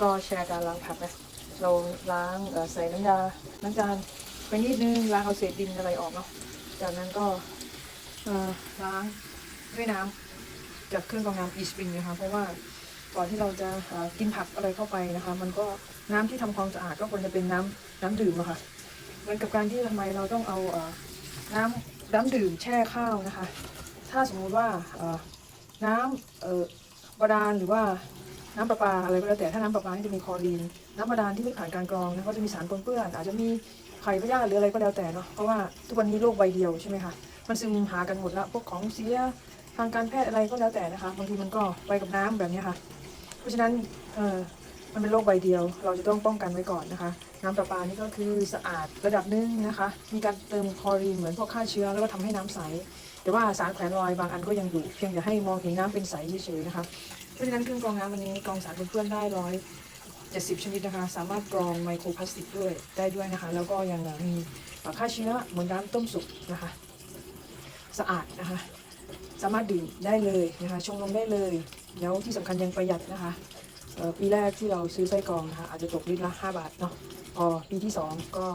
ก็แชร์การล้างผักนะเราล้างใส่น้ำยาล้างจานไปนิดนึงล้างเอาเศษดินอะไรออกเนาะจากนั้นก็ล้างด้วยน้ำจากเครื่องกรองน้ำอีสปริงนะคะเพราะว่าก่อนที่เราจะกินผักอะไรเข้าไปนะคะ มันก็น้ำที่ทำความสะอาดก็ควรจะเป็นน้ำน้ำดื่มอะค่ะเหมือนกับการที่ทำไมเราต้องเอาน้ำน้ำดื่มแช่ข้าวนะคะ ถ้าสมมุติว่าน้ำเอ่อบาดาลหรือว่า น้ำประปาอะไรก็แล้วแต่ถ้าน้ำประปานี่จะมีคลอรีน น้ำบาดาลที่ไม่ผ่านการกรองนะก็จะมีสารปนเปื้อน อาจจะมีไข่พยาธิหรืออะไรก็แล้วแต่เนาะเพราะว่าทุกวันนี้โลกใบเดียวใช่ไหมคะมันซึมหากันหมดแล้วพวกของเสียทางการแพทย์อะไรก็แล้วแต่นะคะบางทีมันก็ไปกับน้ำแบบนี้ค่ะ เพราะฉะนั้นเออมันเป็นโรคใบเดียว เราจะต้องป้องกันไว้ก่อนนะคะ น้ำประปานี่ก็คือสะอาดระดับหนึงนะคะ มีการเติมคลอรีนเหมือนพวกฆ่าเชื้อแล้วก็ทำให้น้ำใสแต่ว่าสารแขวนลอยบางอันก็ยังอยู่ เพียงแต่ให้มองเห็นน้ำเป็นใสเฉยๆนะคะ ราะฉะนั้นเครื่องกรองน้ำวันนี้กรองสารปนเปื้อนได้ร้อยเจ็ดสิบชนิดนะคะ สามารถกรองไมโครพลาสติกด้วยได้ด้วยนะคะ แล้วก็ยังมีฆ่าเชื้อเหมือนน้ำต้มสุกนะคะ สะอาดนะคะ สามารถดื่มได้เลยนะคะ ชงนมได้เลย แล้วที่สำคัญยังประหยัดนะคะปีแรกที่เราซื้อไส้กรองนะคะอาจจะตกลิตรละ 5 บาทเนาะพอปีที่ 2 ก็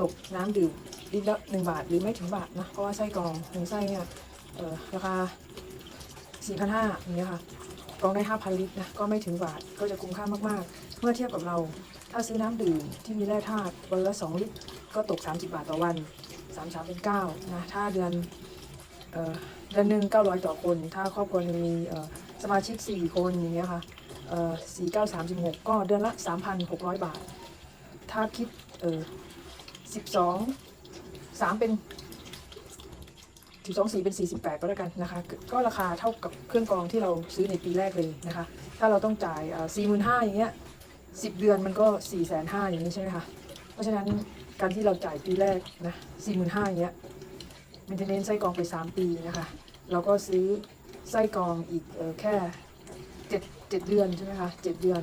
ตกน้ำดื่มลิตรละ 1 บาทหรือไม่ถึงบาทนะเพราะว่าไส้กรองหนึ่งไส้เนี่ยเอ่อราคา4,500อย่างเงี้ยค่ะ กรองได้ 5,000 ลิตรนะก็ไม่ถึงบาทก็จะคุ้มค่ามากๆ เมื่อเทียบกับเราถ้าซื้อน้ำดื่มที่มีแร่ธาตุวันละ 2 ลิตร ก็ตก 30 บาทต่อวัน3 3เป็น9นะถ้าเดือนเอ่อเดือนหนึ่ง900 ต่อคน ถ้าครอบครัวมีสมาชิก 4 คนอย่างเงี้ยค่ะเอ่อ4 9 36ก็เดือนละ 3,600 บาท ถ้าคิดเอ่อ12 3เป็น 12 4เป็น 48 ก็แล้วกันนะคะ ก็ราคาเท่ากับเครื่องกรองที่เราซื้อในปีแรกเลยนะคะ ถ้าเราต้องจ่ายเอ่อ45,000อย่างเงี้ย10เดือนมันก็4,500อย่างนี้ใช่ไหมคะ เพราะฉะนั้นการที่เราจ่ายปีแรกนะ45,000อย่างเงี้ยม i เ t นเนนไส้กรองไป 3 ปีนะคะแล้วก็ซื้อไส้กรองอีกออแค่เจ็ดเจ็ดเดือนใช่ไหมคะเจ็ดเดือน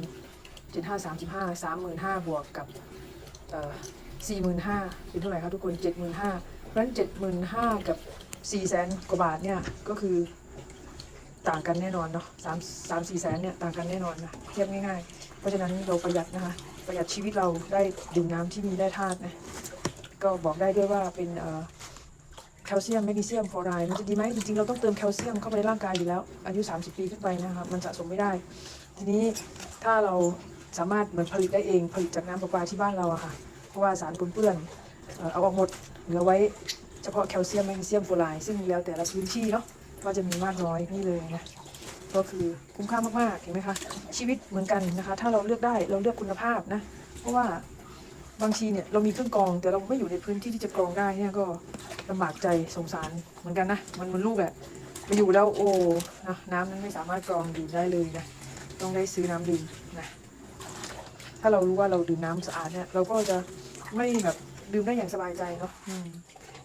เจ็ดห้าสามสิบห้าสามหมื่นห้าบวกกับสี่หมื่นห้าเป็นเท่าไหร่คะทุกคนเจ็ดหมื่นห้าเพราะฉะนั้นเจ็ดหมื่นห้ากับ สี่แสนกว่าบาทเนี่ยก็คือต่างกันแน่นอนเนาะสามสามสี่แสนเนี่ยต่างกันแน่นอนนะเทียบง่ายๆ เพราะฉะนั้นเราประหยัดนะคะ ประหยัดชีวิตเราได้ดื่มน้ำที่มีแร่ธาตุนะก็บอกได้ด้วยว่าเป็นแคลเซียมแมกนีเซียมฟออไรด์มันจะดีไหมจริงๆ เราต้องเติมแคลเซียมเข้าไปในร่างกายอยู่แล้ว อายุ 30 ปีขึ้นไปนะครับมันสะสมไม่ได้ ทีนี้ถ้าเราสามารถเหมือนผลิตได้เองผลิตจากน้ำประปาที่บ้านเราอะค่ะ เพราะว่าสารปนเปื้อนเอ่อเอาออกหมดเหลือไว้ เฉพาะแคลเซียมแมกนีเซียมฟลูออไรด์ซึ่งแล้วแต่ละพื้นที่เนาะว่าจะมีมากน้อยนี่เลยนะก็คือคุ้มค่ามากๆเห็นไหมคะชีวิตเหมือนกันนะคะ ถ้าเราเลือกได้เราเลือกคุณภาพนะ เพราะว่าบางทีเนี่ยเรามีเครื่องกรอง แต่เราไม่อยู่ในพื้นที่ที่จะกรองได้เนี่ยก็ลำบากใจสงสารเหมือนกันนะมันเหมันลูกอะไปอยู่แล้วโอ้นะน้ำนั้นไม่สามารถกรองดื่มได้เลยนะต้องได้ซื้อน้ำดื่มนะถ้าเรารู้ว่าเราดื่มน้ำสะอาดเนี่ยเราก็จะไม่แบบดื่มได้อย่างสบายใจเนาะ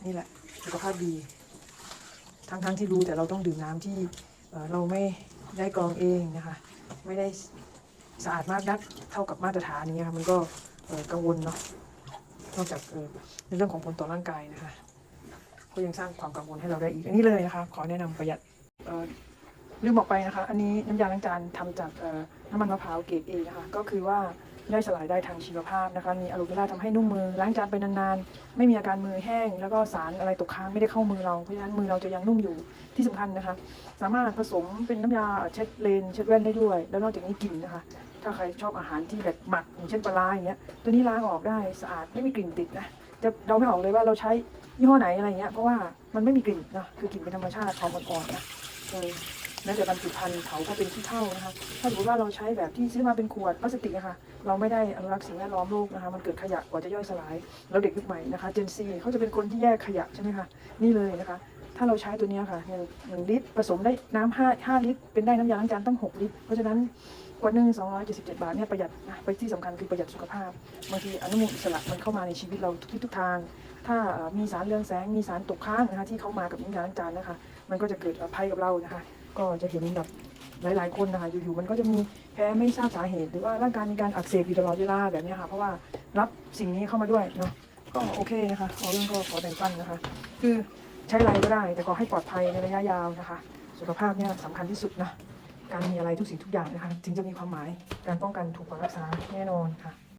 นี่แหละสุขภาพดี ทั้งๆที่รู้แต่เราต้องดื่มน้ำที่เราไม่ได้กรองเองนะคะ ไม่ได้สะอาดมากนักเท่ากับมาตรฐานนี้ค่ะมันก็กังวลเนาะนอกจากในเรื่องของผลต่อร่างกายนะคะก็ยังสร้างความกังวลให้เราได้อีกอันนี้เลยนะคะ ขอแนะนำประหยัดลืมบอกไปนะคะ อันนี้น้ำยาล้างจานทำจากน้ำมันมะพร้าวเกรดเอนะคะ ก็คือว่า ย่อยสลายได้ทางชีวภาพนะคะมีอะลูมิเนียมทำให้นุ่มมือล้างจานไปนานๆ ไม่มีอาการมือแห้ง แล้วก็สารอะไรตกค้างไม่ได้เข้ามือเราเพราะฉะนั้นมือเราจะยังนุ่มอยู่ที่สำคัญนะคะ สามารถผสมเป็นน้ำยาเช็ดเลนเช็ดแว่นได้ด้วย แล้วนอกจากนี้กลิ่นนะคะ ถ้าใครชอบอาหารที่แบบหมักอย่างเช่นปลาร้าอย่างเงี้ยตัวนี้ล้างออกได้สะอาดไม่มีกลิ่นติดนะจะเดาไม่ออกเลยว่าเราใช้ยี่ห้อไหนอะไรเงี้ยเพราะว่ามันไม่มีกลิ่นนะคือกลิ่นเป็นธรรมชาติหอมอ่อนๆนะเออ ม้แต่บรรจุภัณฑ์เขาก็เป็นขี้เถ้านะคะ ถ้าสมมติว่าเราใช้แบบที่ซื้อมาเป็นขวดพลาสติกนะคะ เราไม่ได้อนุรักษ์สิ่งแวดล้อมโลกนะคะ มันเกิดขยะกว่าจะย่อยสลาย แล้วเด็กยุคใหม่นะคะเจนซีเขาจะเป็นคนที่แยกขยะใช่ไหมคะ นี่เลยนะคะ ถ้าเราใช้ตัวนี้ค่ะหนึ่งหนึ่งลิตรผสมได้น้ำห้าห้าลิตร เป็นได้น้ำยาล้างจานตั้งหกลิตร เพราะฉะนั้นขวดหนึ่งสองร้อยเจ็ดสิบเจ็ดบาทเนี่ยประหยัดนะไปที่สำคัญคือประหยัดสุขภาพ บางทีอนุมูลอิสระมันเข้ามาในชีวิตเราทุกทิศทุกทาง ถ้ามีสารเรืองแสง มีสารตกค้างนะคะที่เข้ามากับน้ำยาล้างจานนะคะ มันก็จะเกิดภัยกับเรานะคะ ก็จะเห็นแบบหลาย ๆ คนนะคะอยู่ๆมันก็จะมีแพ้ไม่ทราบสาเหตุ หรือว่าร่างกายมีการอักเสบอยู่ตลอดเวลาแบบนี้ค่ะ เพราะว่ารับสิ่งนี้เข้ามาด้วยเนาะก็โอเคนะคะเอเรื่องก็ขอแบ่งปันนะคะ คือใช้ไรก็ได้ แต่ขอให้ปลอดภัยในระยะยาวนะคะ สุขภาพเนี่ยสำคัญที่สุดนะการมีอะไรทุกสิ่งทุกอย่างนะคะถึงจะมีความหมายการป้องกันถูกกว่ารักษาแน่นอนค่ะ